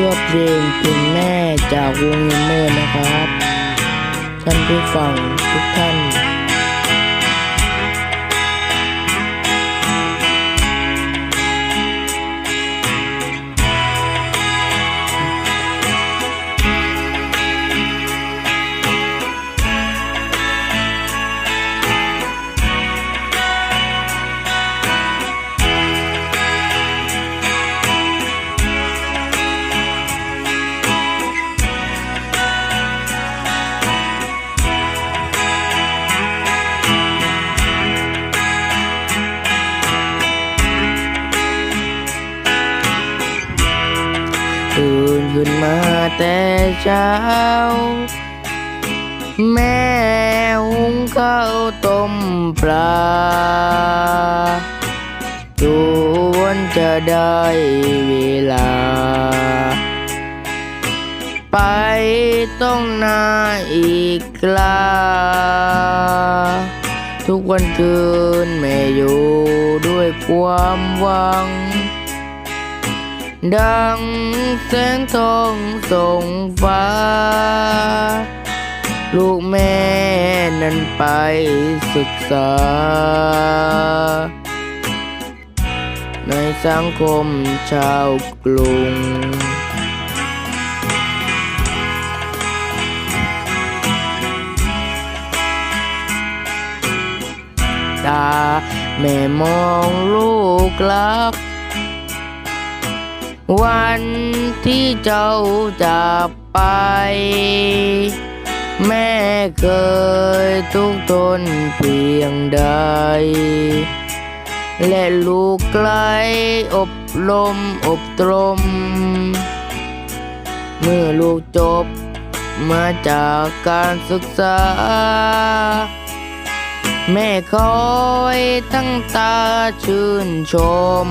ชื่อเพลงคุณแม่จากวงเนเมอร์นะครับ ท่านผู้ฟังทุกท่าน นขึ้นมาแต่เช้า แม่หุงข้าวต้มปลาจวนจะได้เวลา ไปต้องนาอีกกลา ทุกวันคืนแม่อยู่ด้วยความหวัง ดังแสงทองส่งฟ้า ลูกแม่นั้นไปศึกษา ในสังคมชาวกรุงตาแม่มองลูกรัก วันที่เจ้าจากไป แม่เคยทุกทนเพียงใด และลูกไกลอบรมอบตรม เมื่อลูกจบมาจากการศึกษา แม่คอยตั้งตาชื่นชม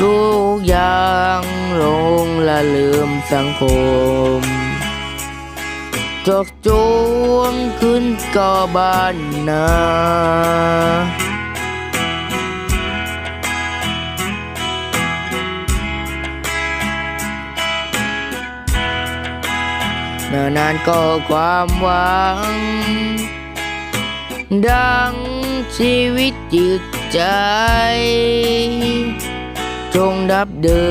ลูกยังหลงละลืมสังคม จกจวงขึ้นก่อบ้านนาเนิ่นนานก็ความหวัง ดังชีวิตจิตใจ จงดับเดิ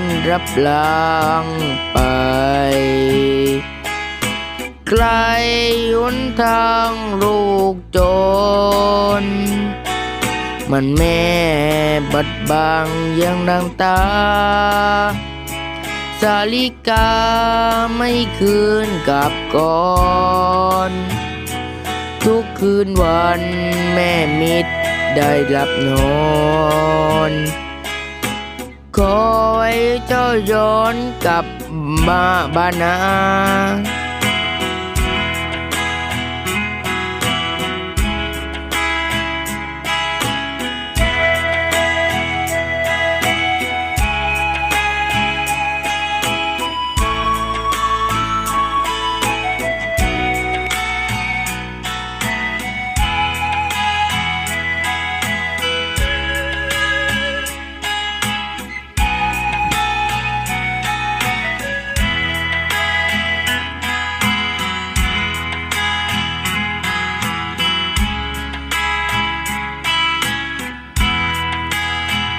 นรับลางไป ไกลหนทางลูกจน มันแม่บัดบางยังดังตา สาลิกาไม่คืนกลับก่อนทุกคืนวันแม่มิตรได้รับนอน คอยเจ้าย้อนกลับมาบ้านนา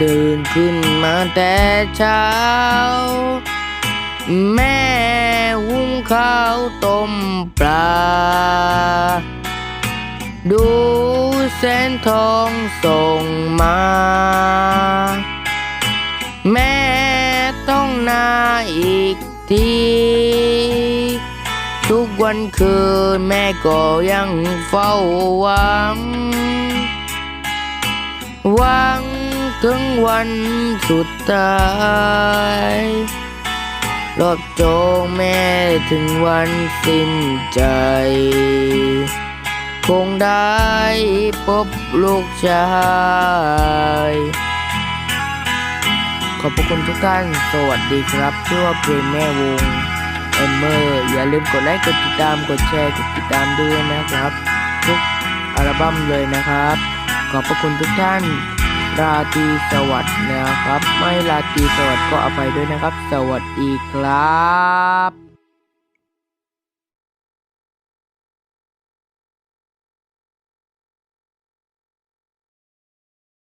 ตื่นขึ้นมาแต่เช้า แม่หุงข้าวต้มปลา ดูแสนทองส่งมา แม่ต้องนาอีกที ทุกวันคืนแม่ก็ยังเฝ้าหวัง หวัง ถึงวันสุดท้ายรอบโจงแม่ถึงวันสิ้นใจ คงได้พบลูกชาย ขอบพระคุณทุกท่าน สวัสดีครับชื่อว่าเพลงแม่วงเอมเมอร์อย่าลืมกดไลค์ กดติดตาม กดแชร์ กดติดตามด้วยนะครับ ทุกอัลบั้มเลยนะครับ ขอบพระคุณทุกท่าน ราตรีสวัสดิ์นะครับ ไม่ราตรีสวัสดิ์ก็อภัยด้วยนะครับ สวัสดีครับ